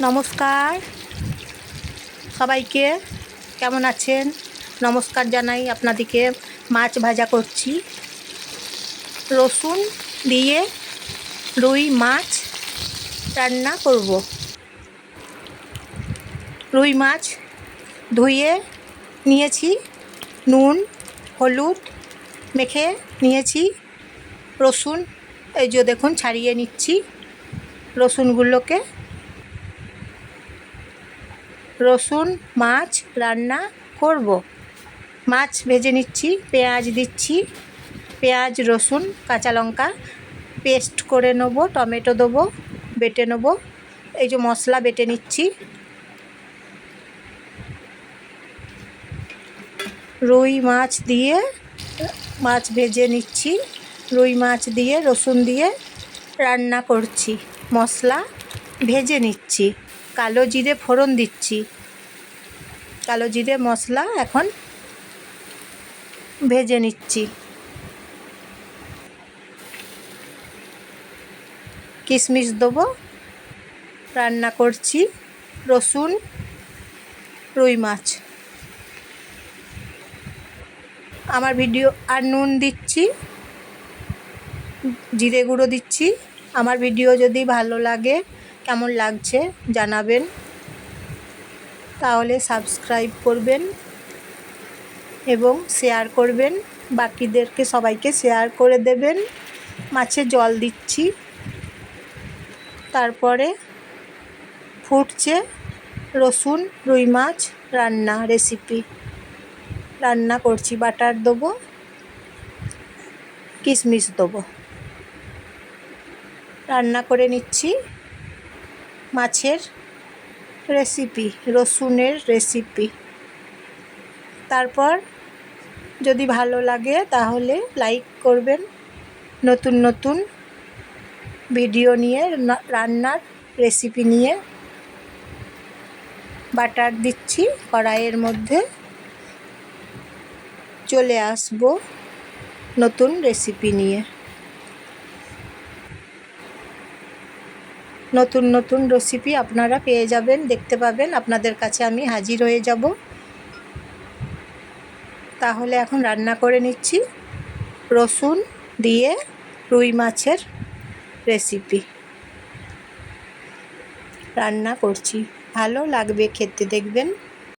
নমস্কার। সবাইকে কেমন আছেন? নমস্কার জানাই আপনাদেরকে। মাছ ভাজা করছি। রসুন দিয়ে রুই মাছ রান্না করব। রুই মাছ ধুয়ে নিয়েছি, নুন, হলুদ মেখে নিয়েছি, রসুন এই যে দেখুন ছাড়িয়ে নিচ্ছি। রসুনগুলোকে রসুন, মাছ রান্না করব। মাছ ভেজে নিচ্ছি, পেঁয়াজ দিচ্ছি, পেঁয়াজ, রসুন, কাঁচা লঙ্কা পেস্ট করে নেব, টমেটো দেবো, বেটে নেব। এই যে মশলা বেটে নিচ্ছি। রুই মাছ দিয়ে মাছ ভেজে নিচ্ছি। রুই মাছ দিয়ে, রসুন দিয়ে রান্না করছি। মশলা ভেজে নিচ্ছি। কালো জিরে ফোড়ন দিচ্ছি। কালো জিরে মশলা এখন ভেজে নিচ্ছি। কিশমিশ দেবো, রান্না করছি রসুন, রুই মাছ। আমার ভিডিও আর নুন দিচ্ছি, জিরে গুঁড়ো দিচ্ছি। আমার ভিডিও যদি ভালো লাগে কেমন লাগছে জানাবেন। তাহলে সাবস্ক্রাইব করবেন এবং শেয়ার করবেন। বাকিদেরকে সবাইকে শেয়ার করে দেবেন। মাছে জল দিচ্ছি। তারপরে ফুটছে রসুন, রুই মাছ রান্না রেসিপি রান্না করছি, বাটার দেবো, কিশমিশ দেবো। রান্না করে নিচ্ছি। মাছের রেসিপি রসুনের রেসিপি তারপর যদি ভালো লাগে তাহলে লাইক করবেন। নতুন নতুন ভিডিও নিয়ে রান্নার রেসিপি নিয়ে বাটার দিচ্ছি। কড়াইয়ের মধ্যে চলে আসব নতুন রেসিপি নিয়ে। নতুন নতুন রেসিপি আপনারা পেয়ে যাবেন, দেখতে পাবেন। আপনাদের কাছে আমি হাজির হয়ে যাব। তাহলে এখন রান্না করে নিচ্ছি রসুন দিয়ে রুই মাছের রেসিপি রান্না করছি। ভালো লাগবে খেতে, দেখবেন।